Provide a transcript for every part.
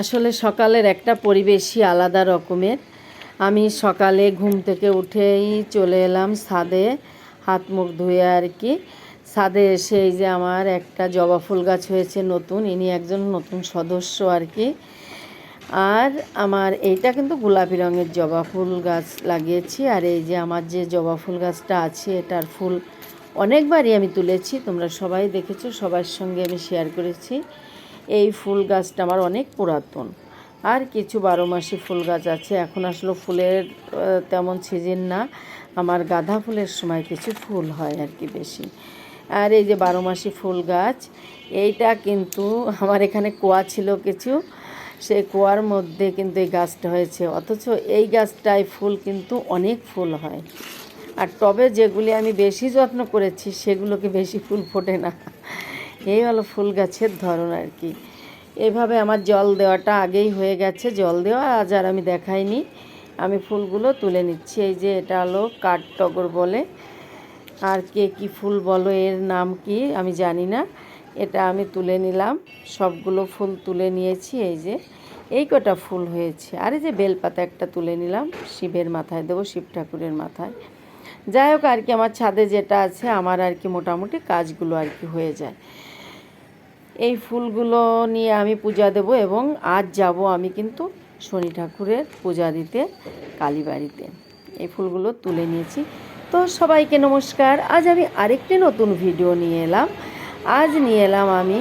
আসলে সকালের একটা পরিবেশই আলাদা রকমের। আমি সকালে ঘুম থেকে উঠেই চলে এলাম ছাদে, হাত মুখ ধুয়ে আর কি ছাদে এসে এই যে আমার একটা জবা ফুল গাছ হয়েছে নতুন, ইনি একজন নতুন সদস্য আর কি আর আমার এইটা কিন্তু গোলাপি রঙের জবা ফুল গাছ লাগিয়েছি, আর এই যে আমার যে জবা ফুল গাছটা আছে, এটার ফুল অনেকবারই আমি তুলেছি, তোমরা সবাই দেখেছ, সবার সঙ্গে আমি শেয়ার করেছি। এই ফুল গাছটা আমার অনেক পুরাতন। আর কিছু বারো মাসি ফুল গাছ আছে। এখন আসলে ফুলের তেমন সিজন না। আমার গাঁদা ফুলের সময় কিছু ফুল হয় আর কি বেশি। আর এই যে বারো মাসি ফুল গাছ, এইটা কিন্তু আমার এখানে কুয়া ছিল কিছু। সেই কুয়ার মধ্যে কিন্তু এই গাছটা হয়েছে। অথচ এই গাছটায় ফুল কিন্তু অনেক ফুল হয়। আর টবে যেগুলি আমি বেশি যত্ন করেছি, সেগুলোকে বেশি ফুল ফোটে না। এই হলো ফুল গাছের ধরন আর কি। এভাবে আমার জল দেওয়াটা আগেই হয়ে গেছে। জল দেওয়া আজ আর আমি দেখাইনি। আমি ফুলগুলো তুলে নিচ্ছি। এই যে এটা হলো কাঠ টগর বলে। আর কে কি ফুল বলো, এর নাম কি আমি জানি না। এটা আমি তুলে নিলাম। সবগুলো ফুল তুলে নিয়েছি। এই যে, এই কটা ফুল হয়েছে। আর এই যে বেলপাতা একটা তুলে নিলাম। শিবের মাথায় দেবো, শিব ঠাকুরের মাথায়। যাই হোক, আর কি আমার ছাদে যেটা আছে, আমার আর কি মোটামুটি কাজগুলো আর কি হয়ে যায়। এই ফুলগুলো নিয়ে আমি পূজা দেব এবং আজ যাব আমি কিন্তু শনি ঠাকুরের পূজা দিতে কালীবাড়িতে এই ফুলগুলো তুলে নিয়েছি। তো সবাইকে নমস্কার। আজ আমি আরেকটি নতুন ভিডিও নিয়ে এলাম। আজ নিয়ে এলাম আমি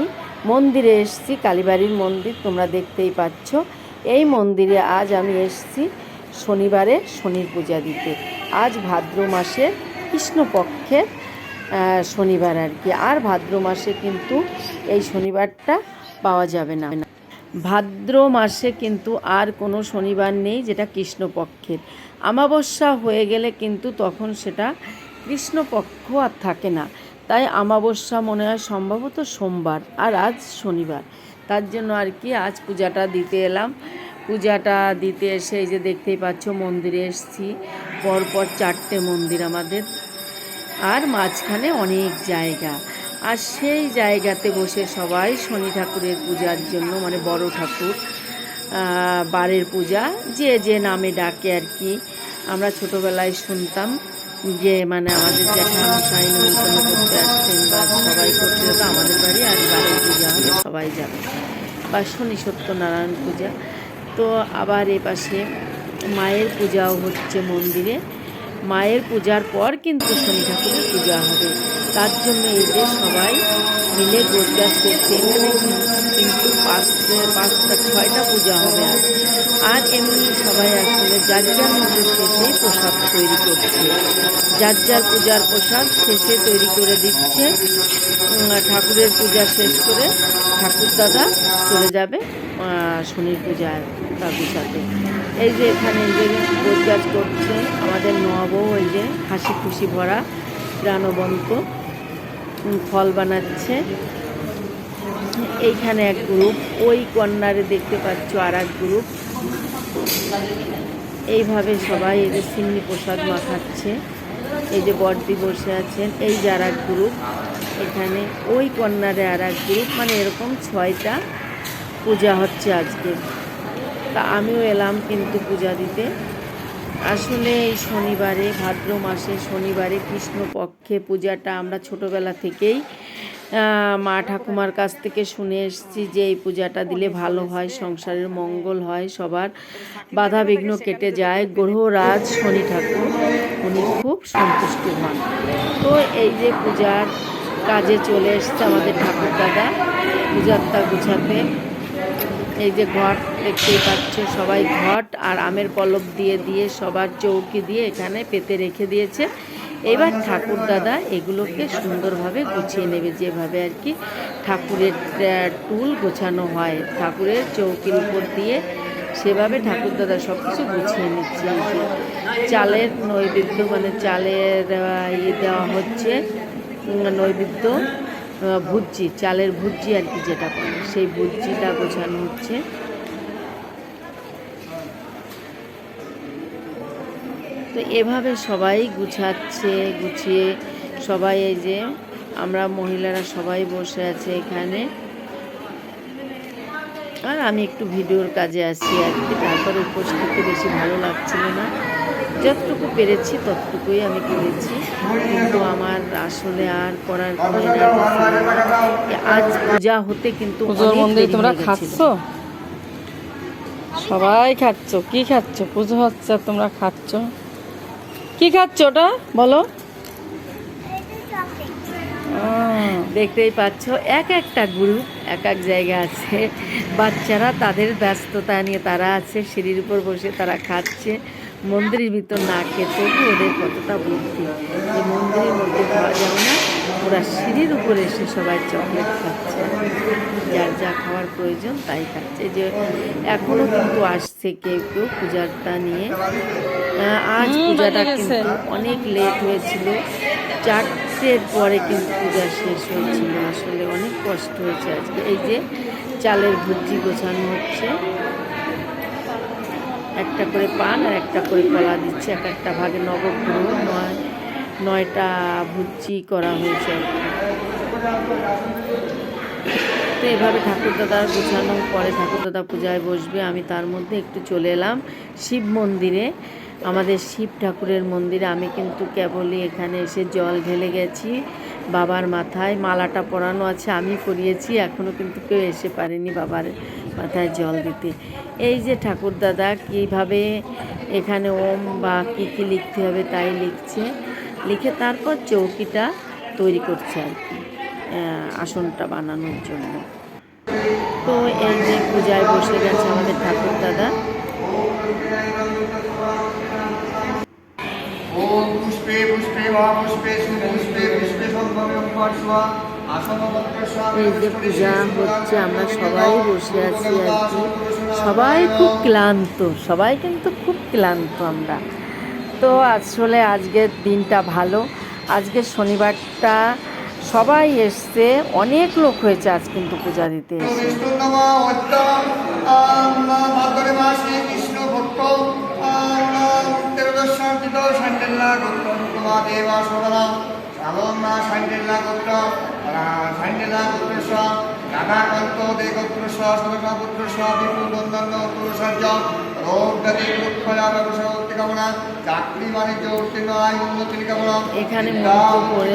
মন্দিরে এসেছি, কালীবাড়ির মন্দির, তোমরা দেখতেই পাচ্ছ। এই মন্দিরে আজ আমি এসেছি শনিবারে শনির পূজা দিতে। আজ ভাদ্র মাসের কৃষ্ণপক্ষের শনিবার আর কি। আর ভাদ্র মাসে কিন্তু এই শনিবারটা পাওয়া যাবে না। ভাদ্র মাসে কিন্তু আর কোনো শনিবার নেই যেটা কৃষ্ণপক্ষের। আমাবস্যা হয়ে গেলে কিন্তু তখন সেটা কৃষ্ণপক্ষ আর থাকে না। তাই আমাবস্যা মনে হয় সম্ভবত সোমবার আর আজ শনিবার। তার জন্য আর কি আজ পূজাটা দিতে এলাম। পূজাটা দিতে এসে এই যে দেখতেই পাচ্ছ, মন্দিরে এসেছি। পরপর চারটে মন্দির আমাদের আর মাঝখানে অনেক জায়গা। আর সেই জায়গাতে বসে সবাই শনি ঠাকুরের পূজার জন্য মানে বড় ঠাকুর বারের পূজা, যে যে নামে ডাকে আর কি। আমরা ছোটোবেলায় শুনতাম যে মানে আমাদের জ্যাঠামশাই নিমন্ত্রণ করতে আসতেন বা সবাই করতে হতো, আমাদের বাড়ি আর বারের পূজা হবে, সবাই যাবে। বা শনি সত্যনারায়ণ পূজা। তো আবার এ পাশে মায়ের পূজাও হচ্ছে মন্দিরে। মায়ের পূজার পর কিন্তু শনি ঠাকুরের পূজা হবে। তার জন্য এই যে সবাই মিলে গোজগাছ করছে। এখানে কিন্তু পাঁচটা পাঁচটা, ছয়টা পূজা হবে আর। আর এমনি সবাই আসলে যার যার মতো শেষে প্রসাদ তৈরি করছে। যার যার পূজার প্রসাদ শেষে তৈরি করে দিচ্ছে। ঠাকুরের পূজা শেষ করে ঠাকুর দাদা চলে যাবে শনির পূজার তার সাথে এই যে এখানে যে গোজগাছ করছে, আমাদের নবও এই যে হাসি খুশি ভরা প্রাণবন্ত ফল বানাচ্ছে। এইখানে এক গ্রুপ ওই কর্নারে দেখতে পাচ্ছ আর এক গ্রুপ এইভাবে সবাই এই যে সিন্নি প্রসাদ মাখাচ্ছে। এই যে বর্দি বসে আছেন, এই যে আর এক গ্রুপ এখানে ওই কর্নারে আর এক গ্রুপ মানে এরকম ছয়টা পূজা হচ্ছে আজকে। তা আমিও এলাম কিন্তু পূজা দিতে। আসলে এই শনিবারে, ভাদ্র মাসে শনিবারে কৃষ্ণপক্ষে পূজাটা আমরা ছোটোবেলা থেকেই মা ঠাকুমার কাছ থেকে শুনে এসেছি যে এই পূজাটা দিলে ভালো হয়, সংসারের মঙ্গল হয়, সবার বাধা বিঘ্ন কেটে যায়। গ্রহরাজ শনি ঠাকুর, উনি খুব সন্তুষ্ট হন। তো এই যে পূজার কাজে চলে এসছে আমাদের ঠাকুর দাদা পূজারটা গুছাতে। এই যে ঘট দেখতেই পাচ্ছ, সবাই ঘট আর আমের পলব দিয়ে দিয়ে সবার চৌকি দিয়ে এখানে পেতে রেখে দিয়েছে। এবার ঠাকুর দাদা এগুলোকে সুন্দরভাবে গুছিয়ে নেবে, যেভাবে আর কি ঠাকুরের টুল গোছানো হয়। ঠাকুরের চৌকির উপর দিয়ে সেভাবে ঠাকুর দাদা সব কিছু গুছিয়ে নিচ্ছে। চালের নৈবেদ্য মানে চালের ইয়ে দেওয়া হচ্ছে নৈবেদ্য। ভুজি চালের ভুজি আর কি যেটা বলে, সেই ভুজিটা গোছানো হচ্ছে। তো এভাবে সবাই গুছাচ্ছে, গুছিয়ে সবাই এই যে আমরা মহিলারা সবাই বসে আছে এখানে। আর আমি একটু ভিডিওর কাজে আসি আর কি, তারপরে উপোস থেকে বেশি ভালো লাগছিল না। যতটুকু পেরেছি ততটুকুই আমি করেছি কিন্তু আমার আসলে আর করার। আজ পূজা হতে কিন্তু পুজোর মন্দিরে তোমরা খাচ্ছ? সবাই খাচ্ছ কি খাচ্ছ? পুজো হচ্ছে তোমরা খাচ্ছ? কি খাচ্ছ ওটা? বলো। দেখতেই পাচ্ছ এক একটা গ্রুপ এক এক জায়গা আছে। বাচ্চারা তাদের ব্যস্ততা নিয়ে তারা আছে সিঁড়ির উপর বসে তারা খাচ্ছে। মন্দিরের ভিতর না খেয়ে তবু ওদের কতটা বুদ্ধি? যে মন্দিরের মধ্যে খাওয়া যাবে না ওরা সিঁড়ির উপরে এসে সবাই চকলেট খাচ্ছে। যার যা খাওয়ার প্রয়োজন তাই খাচ্ছে। যে এখনও কিন্তু আসছে কেউ কেউ পূজাটা নিয়ে। আজ পূজাটা কিন্তু অনেক লেট হয়েছিল। চারটের পরে কিন্তু পূজা শেষ হয়েছিল। আসলে অনেক কষ্ট হয়েছে আজকে। এই যে চালের ভুজি গোছানো হচ্ছে। একটা করে পান আর একটা করে কলা দিচ্ছে। এক একটা ভাগে নবগ্রহ নয়, নয়টা ভুজি করা হয়েছে। তো এভাবে ঠাকুরদাদার গোছানোর পরে ঠাকুরদাদা পূজায় বসবে। আমি তার মধ্যে একটু চলে এলাম শিব মন্দিরে। আমাদের শিব ঠাকুরের মন্দিরে আমি কিন্তু কেবলই এখানে এসে জল ঢেলে গেছি। বাবার মাথায় মালাটা পরানো আছে, আমি পরিয়েছি এখনও কিন্তু কেউ এসে পারেনি বাবার মাথায় জল দিতে। এই যে ঠাকুরদাদা কীভাবে এখানে ওম বা কী কী লিখতে হবে তাই লিখছে। লিখে তারপর চৌকিটা তৈরি করছে আর কি আসনটা বানানোর জন্য। তো এই যে পূজায় বসে গেছে আমাদের ঠাকুর দাদা। পুষ্পে পুষ্পে পুষ্পে এই যে পূজা হচ্ছে আমরা সবাই বসে আছি আর কি। সবাই খুব ক্লান্ত সবাই কিন্তু খুব ক্লান্ত আমরা। তো আসলে আজকের দিনটা ভালো। আজকের শনিবারটা সবাই এসছে অনেক লোক হয়েছে আজ কিন্তু পূজা দিতে এসে। কৃষ্ণ গোত্র রাধাকান্ত পুরুষার্য কামনা চাকরি বাণিজ্য উত্তীর্ণ আয় উন্নতির কামনা এখানে মন্ত্র করে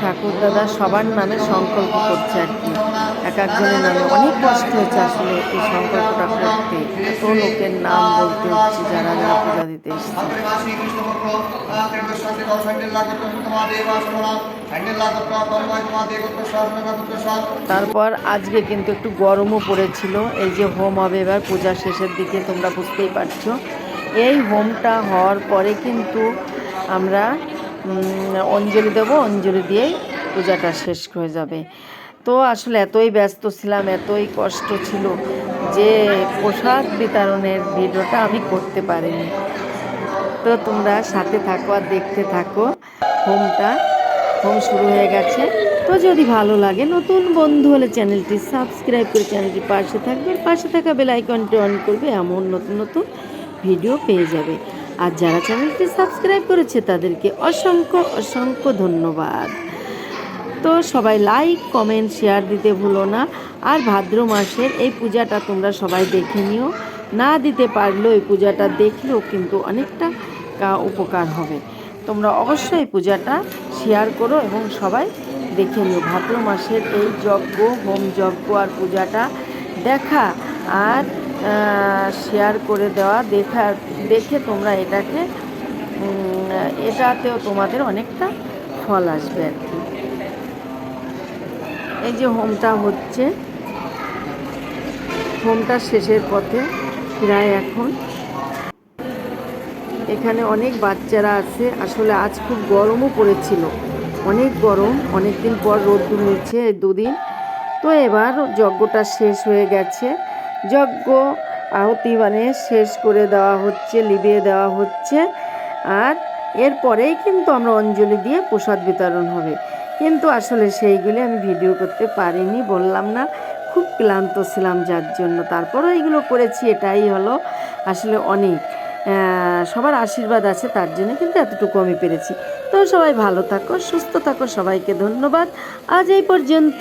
ঠাকুর দাদা সবার নামে সংকল্প করছে আর কি। এক একজনের নামে অনেক কষ্ট হয়েছে আসলে এই সংকল্পটা করতে। এত লোকের নাম বলতে হচ্ছে, যারা যারা পূজা দিতে তারপর আজকে কিন্তু একটু গরমও পড়েছিল। এই যে হোম হবে এবার, পূজা শেষের দিকে, তোমরা বুঝতেই পারছ। এই হোমটা হওয়ার পরে কিন্তু আমরা অঞ্জলি দেবো। অঞ্জলি দিয়েই পূজাটা শেষ হয়ে যাবে। তো আসলে এতই ব্যস্ত ছিলাম, এতই কষ্ট ছিল যে পোশাক বিতরণের ভিডিওটা আমি করতে পারিনি। তো তোমরা সাথে থাকো আর দেখতে থাকো। হোমটা, হোম শুরু হয়ে গেছে। তো যদি ভালো লাগে নতুন বন্ধু হলে চ্যানেলটি সাবস্ক্রাইব করে চ্যানেলটি পাশে থাকবে। পাশে থাকা বেল আইকনটি অন করবে, এমন নতুন নতুন ভিডিও পেয়ে যাবে। আর যারা চ্যানেলটি সাবস্ক্রাইব করেছে তাদেরকে অসংখ্য অসংখ্য ধন্যবাদ। তো সবাই লাইক কমেন্ট শেয়ার দিতে ভুলো না। আর ভাদ্র মাসের এই পূজাটা তোমরা সবাই দেখে নিও। না দিতে পারলেও এই পূজাটা দেখলেও কিন্তু অনেকটা উপকার হবে। তোমরা অবশ্যই পূজাটা শেয়ার করো এবং সবাই দেখে নিও। ভাদ্র মাসের এই যজ্ঞ, হোম যজ্ঞ আর পূজাটা দেখা আর শেয়ার করে দেওয়া, দেখা, দেখে তোমরা এটাকে এটাতেও তোমাদের অনেকটা ফল আসবে আর কি। এই যে হোমটা হচ্ছে, হোমটা শেষের পথে, প্রায় এখন। এখানে অনেক বাচ্চারা আছে, আসলে আজ খুব গরমও পড়েছিল। অনেক গরম, অনেক দিন পর হয়েছে এই দুদিন। তো এবার যজ্ঞটা শেষ হয়ে গেছে। যজ্ঞ আহুতি মানে শেষ করে দেওয়া হচ্ছে, লিবিয়ে দেওয়া হচ্ছে। আর এরপরেই কিন্তু আমরা অঞ্জলি দিয়ে প্রসাদ বিতরণ হবে। কিন্তু আসলে সেইগুলি আমি ভিডিও করতে পারিনি, বললাম না। খুব ক্লান্ত ছিলাম যার জন্য। তারপরও এইগুলো করেছি, এটাই হলো আসলে অনেক। সবার আশীর্বাদ আছে তার জন্য কিন্তু এতটুকু আমি পেরেছি। তো সবাই ভালো থাকো, সুস্থ থাকো, সবাইকে ধন্যবাদ। আজ এই পর্যন্ত।